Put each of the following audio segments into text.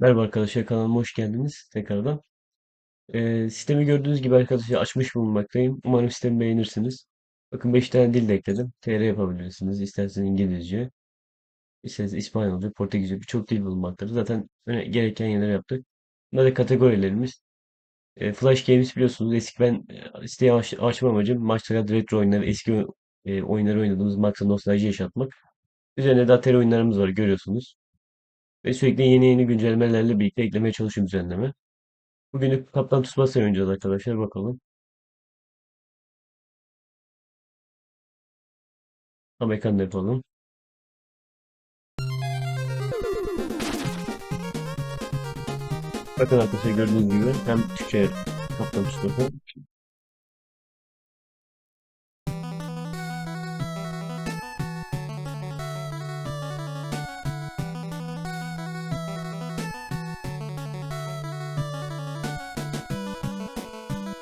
Merhaba arkadaşlar kanalıma hoş geldiniz tekrardan. Ee, sistemi gördüğünüz gibi arkadaşlar açmış bulunmaktayım. Umarım sistemi beğenirsiniz. Bakın 5 tane dil de ekledim. TR yapabilirsiniz. İsterseniz İngilizce, isterseniz İspanyolca, Portekizce birçok dil bulunmaktadır. Zaten gereken yerleri yaptık. Bunlar da kategorilerimiz. Ee, Flash Games biliyorsunuz eski ben e, siteyi aç, açma amacım maçlara retro oyunları, eski e, oyunları oynadığımız Max'a nostalji yaşatmak. Üzerine de Atari oyunlarımız var görüyorsunuz. Ve sürekli yeni yeni güncellemelerle birlikte eklemeye çalışıyorum düzenleme. Bugünlük Kaptan Tsubasa oynayacağız arkadaşlar bakalım. Amerikan da yapalım. Bakın arkadaşlar gördüğünüz gibi hem Türkçe Kaptan Tsubasa.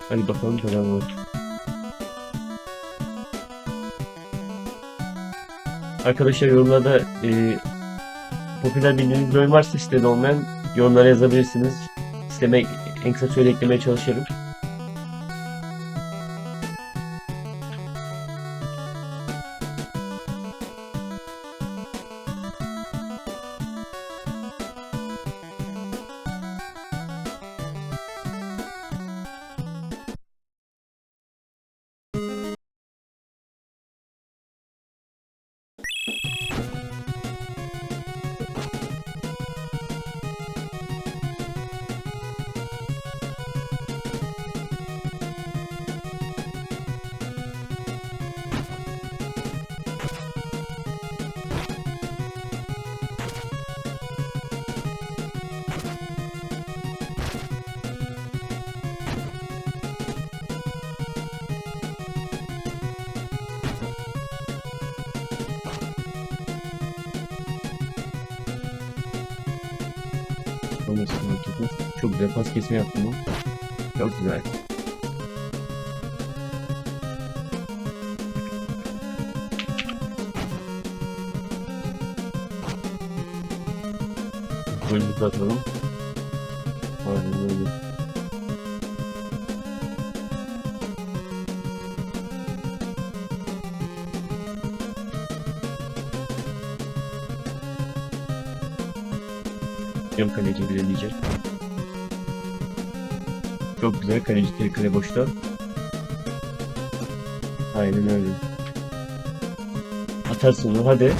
Hadi bakalım beraber. Arkadaşlar yorumlarda e, popüler bildiğiniz oyun varsa sitede olmayan yorumlara yazabilirsiniz. Sisteme en kısa sürede eklemeye çalışırım. Sonrasında bakıyorsunuz. Çok güzel pas kesme yaptım. Çok güzel. Golümüzü atalım. Aynen öyle. Cam kaleci belirleyecek. Çok güzel kaleci tek kale boşta. Aynen öyle. Atarsın onu hadi.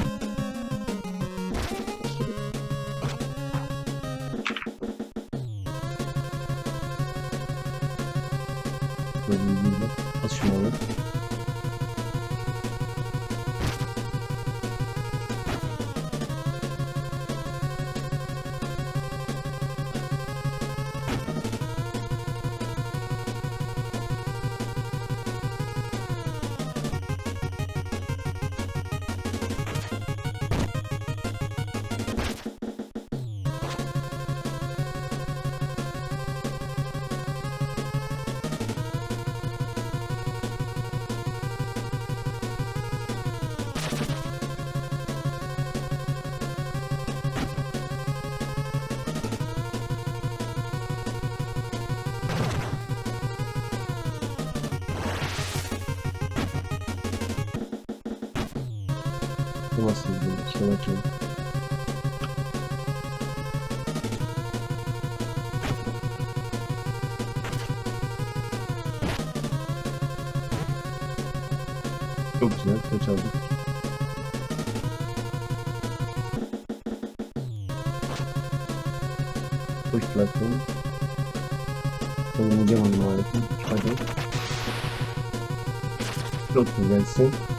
Gördüğünüz gibi. As şunu alın. Bu nasıl bir şey bakayım. Çok güzel. Kaç aldık. Hoş platform. Kullanacağım onu maalesef. Hadi. Çok güzelsin.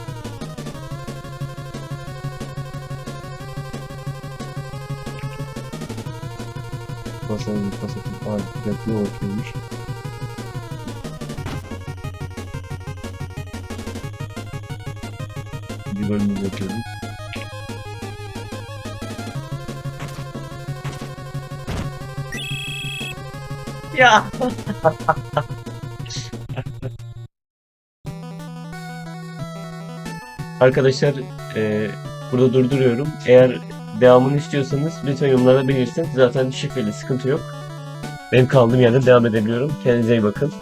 Basalım. Aa, dikkatli olmuş. Bir bölümümüzü yapıyorum. Ya. Arkadaşlar e, burada durduruyorum. Eğer devamını istiyorsanız lütfen yorumlarda belirtin. Zaten şifreli sıkıntı yok. Benim kaldığım yerden devam edebiliyorum. Kendinize iyi bakın.